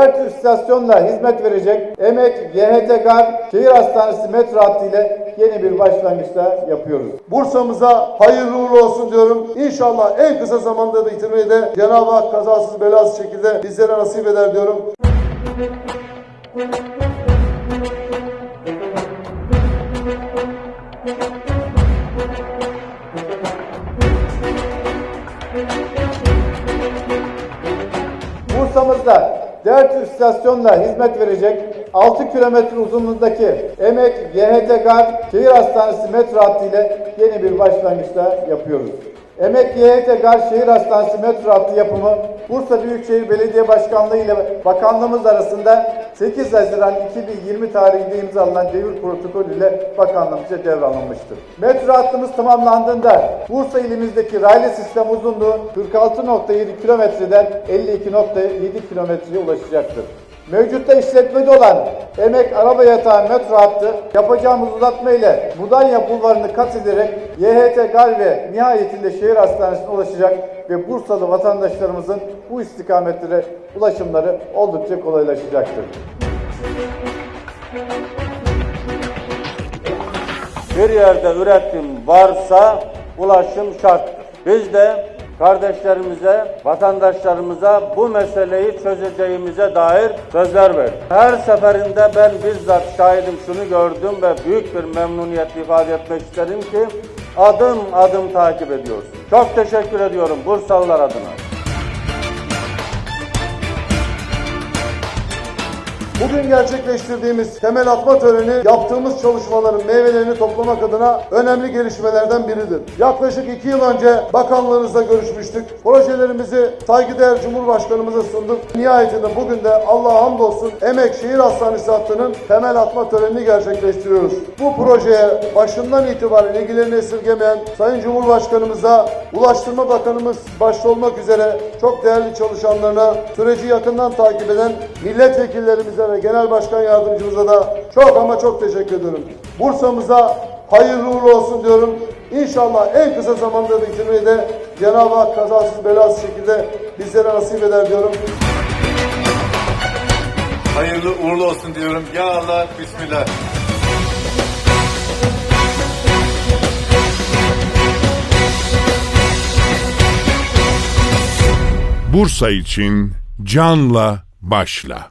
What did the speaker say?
Dertü istasyonla hizmet verecek Emek YHT Gar Şehir Hastanesi metro hattı ile yeni bir başlangıçta yapıyoruz. Bursa'mıza hayırlı uğurlu olsun diyorum. İnşallah en kısa zamanda da bitirmeyi de Cenab-ı Hak kazasız belasız şekilde bizlere nasip eder diyorum. Bursa'mızda Dertü istasyonla hizmet verecek 6 kilometre uzunluğundaki Emek YHT Gar Şehir Hastanesi metro hattı ile yeni bir başlangıçta yapıyoruz. Emek YHT Gar Şehir Hastanesi metro hattı yapımı Bursa Büyükşehir Belediye Başkanlığı ile Bakanlığımız arasında 8 Haziran 2020 tarihinde imzalanan devir protokolü ile bakanlığımızca devralınmıştır. Metro hattımız tamamlandığında Bursa ilimizdeki raylı sistem uzunluğu 46.7 kilometreden 52.7 kilometreye ulaşacaktır. Mevcutta işletmede olan Emek Araba Yatağı metro hattı yapacağımız uzatma ile Mudanya Bulvarı'nı kat ederek YHT Gar ve nihayetinde şehir hastanesine ulaşacak ve Bursalı vatandaşlarımızın bu istikametlere ulaşımları oldukça kolaylaşacaktır. Bir yerde üretim varsa ulaşım şarttır. Biz de kardeşlerimize, vatandaşlarımıza bu meseleyi çözeceğimize dair sözler verdik. Her seferinde ben bizzat şahidim şunu gördüm ve büyük bir memnuniyet ifade etmek isterim ki adım adım takip ediyorsun. Çok teşekkür ediyorum Bursalılar adına. Bugün gerçekleştirdiğimiz temel atma töreni yaptığımız çalışmaların meyvelerini toplamak adına önemli gelişmelerden biridir. Yaklaşık iki yıl önce bakanlığınızla görüşmüştük. Projelerimizi saygıdeğer Cumhurbaşkanımıza sunduk. Nihayetinde bugün de Allah'a hamdolsun Emek Şehir Hastanesi hattının temel atma törenini gerçekleştiriyoruz. Bu projeye başından itibaren ilgilerini esirgemeyen Sayın Cumhurbaşkanımıza, Ulaştırma Bakanımız başta olmak üzere çok değerli çalışanlarına, süreci yakından takip eden milletvekillerimize ve genel başkan yardımcımıza da çok ama çok teşekkür ediyorum. Bursa'mıza hayırlı uğurlu olsun diyorum. İnşallah en kısa zamanda bitirmeyi de Cenab-ı Hak kazasız belasız şekilde bizlere nasip eder diyorum. Hayırlı uğurlu olsun diyorum. Ya Allah, Bismillah. Bursa için canla başla.